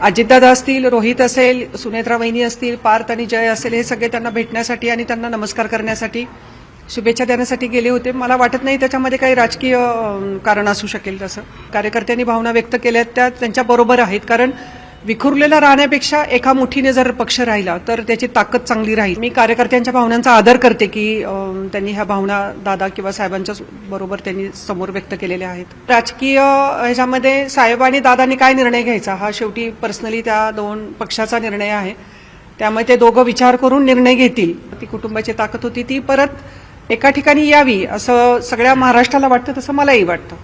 Ajitdada असतील रोहित असेल सुनेत्रा वहिनी असतील पार्थ आणि जय असेल हे सगळे त्यांना भेटण्यासाठी आणि त्यांना नमस्कार करण्यासाठी शुभेच्छा देण्यासाठी गेले होते. मला वाटत नाही त्याच्यामध्ये काही राजकीय कारण असू शकेल तसं. कार्यकर्त्यांनी भावना व्यक्त केल्या आहेत त्या त्यांच्याबरोबर आहेत. कारण विखुरलेला राहण्यापेक्षा एका मुठीने जर पक्ष राहिला तर त्याची ताकद चांगली राहील. मी कार्यकर्त्यांच्या भावनांचा आदर करते की त्यांनी ह्या भावना दादा किंवा साहेबांच्या बरोबर त्यांनी समोर व्यक्त केलेल्या आहेत. राजकीय ह्याच्यामध्ये साहेब आणि दादांनी काय निर्णय घ्यायचा हा शेवटी पर्सनली त्या दोन पक्षाचा निर्णय आहे. त्यामुळे ते दोघं विचार करून निर्णय घेतील. ती कुटुंबाची ताकद होती ती परत एका ठिकाणी यावी असं सगळ्या महाराष्ट्राला वाटतं तसं मलाही वाटतं.